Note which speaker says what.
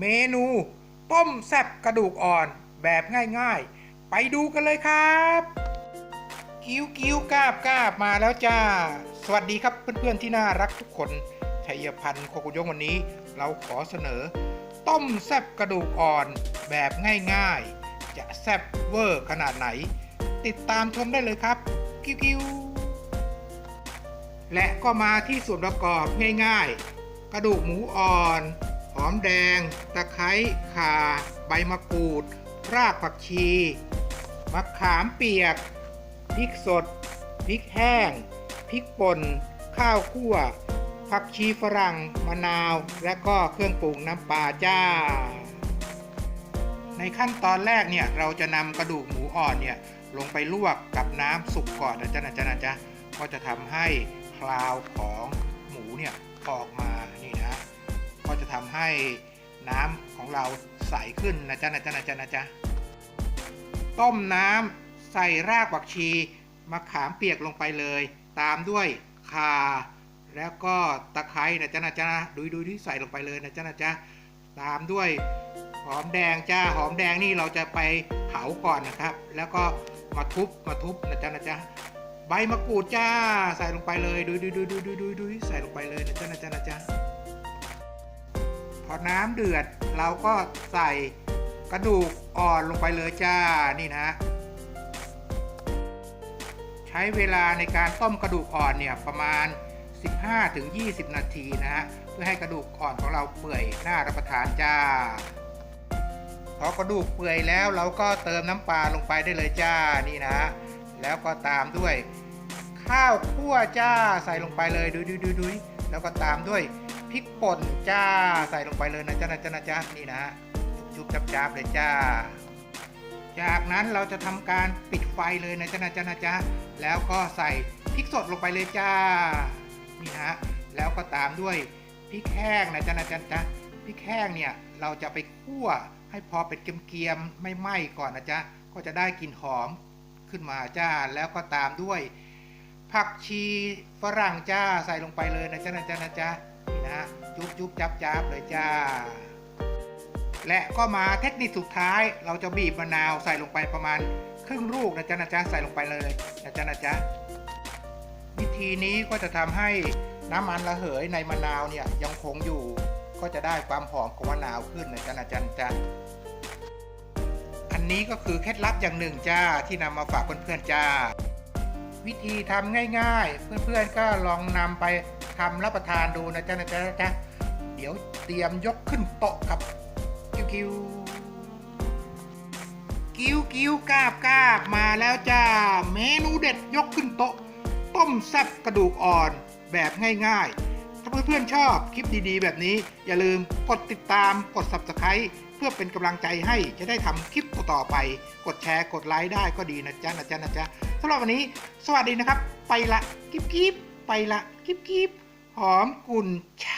Speaker 1: เมนูต้มแซบกระดูกอ่อนแบบง่ายๆ ไปดูกันเลยครับกิ้วกิ้วกาบกาบมาแล้วจ้า สวัสดีครับเพื่อนๆที่น่ารักทุกคนชัยพันธ์โคกุยงวันนี้ เราขอเสนอ ต้มแซบกระดูกอ่อนแบบง่ายๆ จะแซบเวอร์ขนาดไหน ติดตามชมได้เลยครับกิ้วกิ้วและก็มาที่ส่วนประกอบง่ายๆ กระดูกหมูอ่อน อมแดง ตะไคร้ข่า ใบมะกรูด รากผักชี มะขามเปียก พริกสด พริกแห้ง พริกป่น ข้าวคั่ว ผักชีฝรั่ง มะนาว และก็เครื่องปรุงน้ำปลาจ้า ในขั้นตอนแรกเนี่ยเราจะนำกระดูกหมูอ่อนเนี่ยลงไปลวกกับน้ำสุกก่อนนะจ๊ะนะจ๊ะนะจ๊ะก็จะทำให้คลาวของหมูเนี่ยออกมานี่นะก็จะ ทำให้น้ำของเราใสขึ้นนะจ๊ะนะจ๊ะนะจ๊ะนะจ๊ะต้มน้ำใส่รากผักชีมะขามเปียกลงไปเลย ตามด้วยข่าแล้วก็ตะไคร้นะจ๊ะนะจ๊ะนะดูดูที่ใส่ลงไปเลยนะจ๊ะนะจ๊ะตามด้วยหอมแดงจ้าหอมแดงนี่เราจะไปเผาก่อนนะครับ แล้วก็มาทุบมาทุบนะจ๊ะนะจ๊ะใบมะกรูดจ้าใส่ลงไปเลยดูดูดูดูดูดูดูใส่ลงไปเลยนะจ๊ะนะจ๊ะนะจ๊ะ พอน้ำเดือดเราก็ใส่กระดูกอ่อนลงไปเลยจ้านี่นะ ใช้เวลาในการต้มกระดูกอ่อนเนี่ยประมาณ 15-20 นาทีนะฮะเพื่อให้กระดูกอ่อนของเราเปื่อยน่ารับประทานจ้าพอกระดูกเปื่อยแล้วเราก็เติมน้ำปลาลงไปได้เลยจ้านี่นะ แล้วก็ตามด้วย ข้าวคั่วจ้าใส่ลงไปเลยดุยดุยดุยดุยแล้วก็ตามด้วย พริกป่นจ้าใส่ลงไปเลยนะจ๊ะนะจ๊ะนะจ๊ะนี่นะชุบๆจับๆเลยจ้า จากนั้นเราจะทำการปิดไฟเลยนะจ๊ะนะจ๊ะนะจ๊ะแล้วก็ใส่พริกสดลงไปเลยจ้านี่ฮะแล้วก็ตามด้วยพริกแห้งนะจ๊ะนะจ๊ะจ๊ะพริกแห้งเนี่ยเราจะไปคั่วให้พอเป็นเกรียมๆไม่ไหม้ก่อนนะจ๊ะก็จะได้กลิ่นหอมขึ้นมาจ้าแล้วก็ตามด้วย ผักชีฝรั่งจ้าใส่ลงไปเลยนะจ๊ะนะจ๊ะนะจ๊ะ นี่นะจุ๊บจุ๊บจับจับเลยจ้า และก็มาเทคนิคสุดท้าย เราจะบีบมะนาวใส่ลงไปประมาณครึ่งลูกนะจ๊ะนะจ๊ะใส่ลงไปเลยนะจ๊ะนะจ๊ะวิธีนี้ก็จะทำให้น้ำมันระเหยในมะนาวเนี่ยยังคงอยู่ ก็จะได้ความหอมของมะนาวขึ้นนะจ๊ะนะจ๊ะนจ๊ะอันนี้ก็คือเคล็ดลับอย่างหนึ่งจ้าที่นำมาฝากเพื่อนๆจ้า วิธีทำง่าย ๆ เพื่อนๆก็ลองนำไป ทำรับประทานดูนะจ๊ะนะจ๊ะนะจ๊ะเดี๋ยวเตรียมยกขึ้นโต๊ะครับกิ้วกิ้วกิ้วกิ้วกาบกาบมาแล้วจ้า เมนูเด็ดยกขึ้นโต๊ะ ต้มแซ่บกระดูกอ่อนแบบง่ายๆ ถ้าเพื่อนๆชอบคลิปดีๆ แบบนี้ อย่าลืมกดติดตามกด subscribe เพื่อเป็นกำลังใจให้จะได้ทำคลิปต่อๆไป กดแชร์กดไลค์ได้ก็ดีนะจ๊ะนะจ๊ะนะจ๊ะสำหรับวันนี้ สวัสดีนะครับ ไปละกิ๊บกิ๊บไปละกิ๊บกิ๊บ อมกุ่นชา